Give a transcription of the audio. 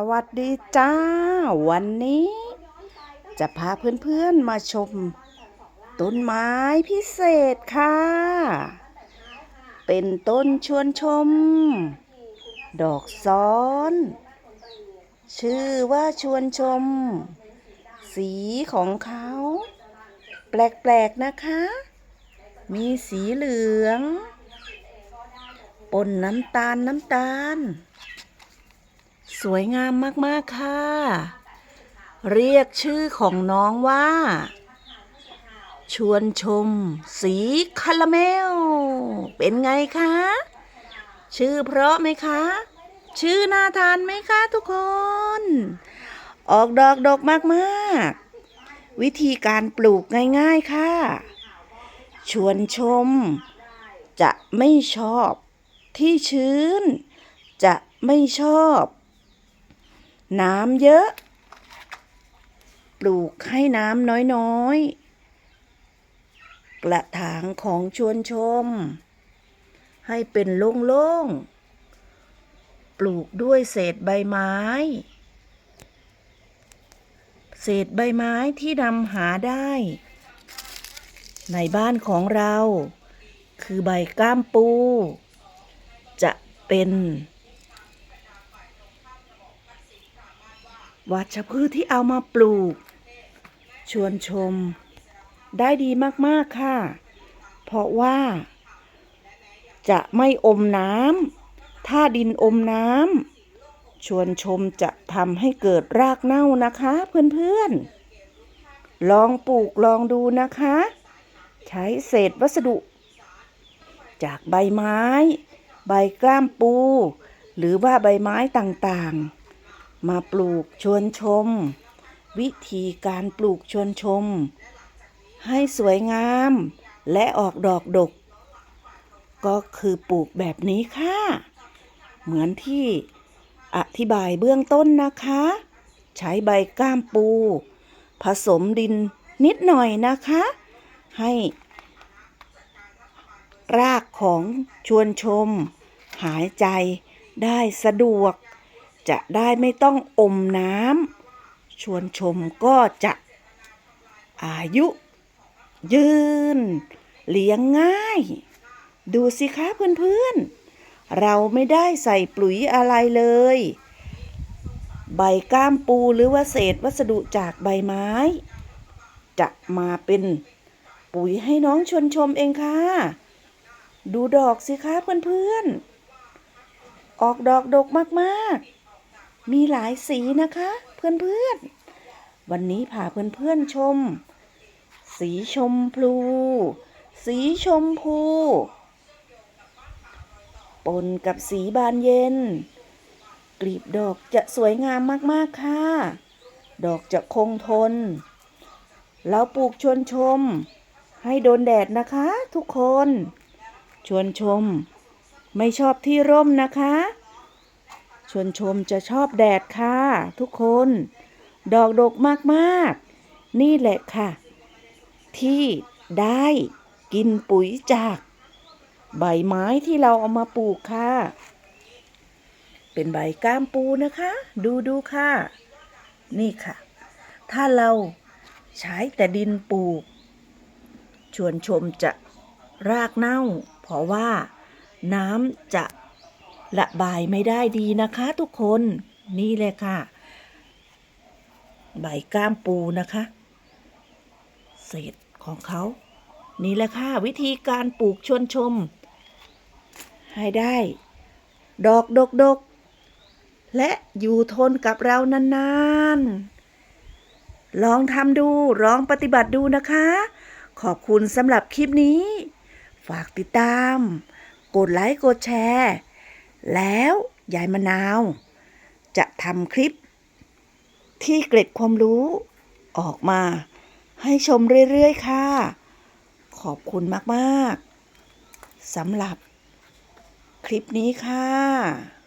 สวัสดีจ้า วันนี้ จะพาเพื่อนๆมาชม ต้นไม้พิเศษค่ะ เป็นต้นชวนชม ดอกซ้อน ชื่อว่าชวนชม สีของเขา แปลกๆนะคะ มีสีเหลือง ปนน้ำตาลน้ำตาล สวยงามมากๆค่ะ เรียกชื่อของน้องว่า ชวนชม สีคาราเมล เป็นไงคะ ชื่อเพราะไหมคะ ชื่อน่าทานไหมคะทุกคน ออกดอกดกมากๆ วิธีการปลูกง่ายๆค่ะ ชวนชม จะไม่ชอบที่ชื้น จะไม่ชอบ น้ำเยอะ ปลูกให้น้ำน้อยๆ กระถางของชวนชม ให้เป็นโล่งๆ ปลูกด้วยเศษใบไม้ เศษใบไม้ที่นำหาได้ ในบ้านของเรา คือใบก้ามปู จะเป็น วัชพืชที่เอามาปลูก ชวนชม ได้ดีมากๆค่ะ เพราะว่า จะไม่อมน้ำถ้าดินอมน้ำชวนชมจะทำให้เกิดรากเน่านะคะ เพื่อนๆ ลองปลูกลองดูนะคะ ใช้เศษวัสดุ จากใบไม้ ใบกล้ามปู หรือว่าใบไม้ต่างๆ มาปลูกชวนชม วิธีการปลูกชวนชม ให้สวยงามและออกดอกดก ก็คือปลูกแบบนี้ค่ะ เหมือนที่อธิบายเบื้องต้นนะคะ ใช้ใบก้ามปู ผสมดินนิดหน่อยนะคะ ให้ รากของชวนชม หายใจได้สะดวก จะได้ไม่ต้องอมน้ำชวนชมก็จะอายุ ยืน เลี้ยงง่าย ดูสิคะเพื่อนๆ เราไม่ได้ใส่ปุ๋ยอะไรเลย ใบก้ามปูหรือว่าเศษวัสดุจากใบไม้ จะมาเป็นปุ๋ยให้น้องชวนชมเองค่ะ ดูดอกสิคะเพื่อนๆ ออกดอกดกมากๆ มีหลายสีนะคะ เพื่อนๆ วันนี้พาเพื่อนๆชม สีชมพู สีชมพู ปนกับสีบานเย็น กลีบดอกจะสวยงามมากๆค่ะ ดอกจะคงทน เราปลูกชวนชม ให้โดนแดดนะคะทุกคน ชวนชม ไม่ชอบที่ร่มนะคะ ชวนชมจะชอบแดดค่ะ ทุกคน ดอกดกมากๆ นี่แหละค่ะ ที่ได้กินปุ๋ยจาก ใบไม้ที่เราเอามาปลูกค่ะ เป็นใบก้ามปูนะคะ ดูดูค่ะ นี่ค่ะ ถ้าเราใช้แต่ดินปลูก ชวนชมจะรากเน่า เพราะว่าน้ำจะ ระบายไม่ได้ดีนะคะทุกคนนี่เลยค่ะ ใบก้ามปูนะคะเศษของเขา นี่แหละค่ะ วิธีการปลูกชวนชม ให้ได้ ดอกดกดกและอยู่ทนกับเรานานๆ ลองทำดู ลองปฏิบัติดูนะคะ ขอบคุณสำหรับคลิปนี้ ฝากติดตาม กดไลค์ กดแชร์ แล้วยายมะนาว จะทำคลิป ที่เกร็ดความรู้ออกมา ให้ชมเรื่อย ๆ ค่ะ ขอบคุณมาก ๆสำหรับคลิปนี้ค่ะ